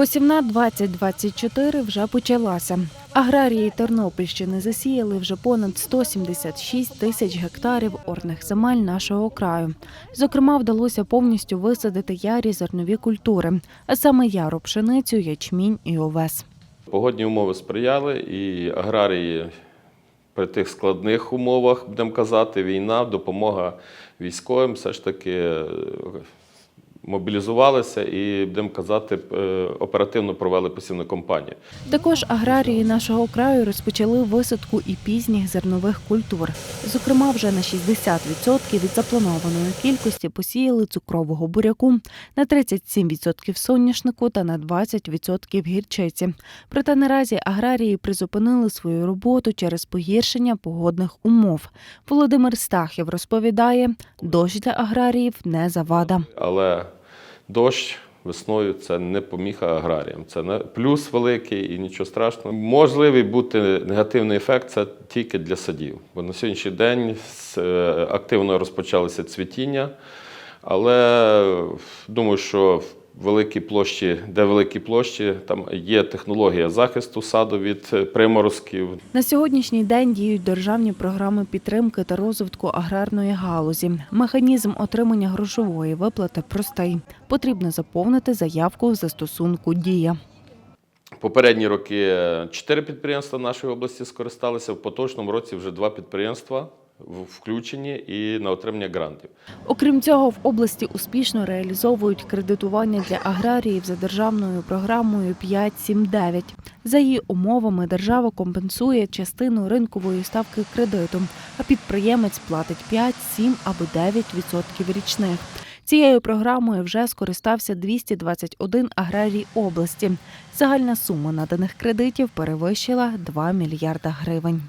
Посівна 2024 вже почалася. Аграрії Тернопільщини засіяли вже понад 176 тисяч гектарів орних земель нашого краю. Зокрема, вдалося повністю висадити ярі зернові культури, а саме яру пшеницю, ячмінь і овес. Погодні умови сприяли, і аграрії при тих складних умовах, будемо казати, війна, допомога військовим все ж таки мобілізувалися і, будемо казати, е, оперативно провели посівну кампанію. Також аграрії нашого краю розпочали висадку і пізніх зернових культур. Зокрема, вже на 60% від запланованої кількості посіяли цукрового буряку, на 37% соняшнику та на 20% гірчиці. Проте наразі аграрії призупинили свою роботу через погіршення погодних умов. Володимир Стахів розповідає, дощ для аграріїв не завада. Але дощ весною це не поміха аграріям. Це не плюс великий і нічого страшного. Можливий бути негативний ефект це тільки для садів. Бо на сьогоднішній день е, активно розпочалося цвітіння, але думаю, що в великій площі, де великі площі, там є технологія захисту саду від е, приморозків, На сьогоднішній день діють державні програми підтримки та розвитку аграрної галузі. Механізм отримання грошової виплати простий. Потрібно заповнити заявку в застосунку Дія. Попередні роки е, чотири підприємства нашої області скористалися. В поточному році вже два підприємства включені і на отримання грантів. Окрім цього, в області успішно реалізовують кредитування для аграріїв за державною програмою 5.7.9. За її умовами держава компенсує частину ринкової ставки кредиту, а підприємець платить 5, 7 або 9% річних. Цією програмою вже скористався 221 аграрій області. Загальна сума наданих кредитів перевищила 2 мільярда гривень.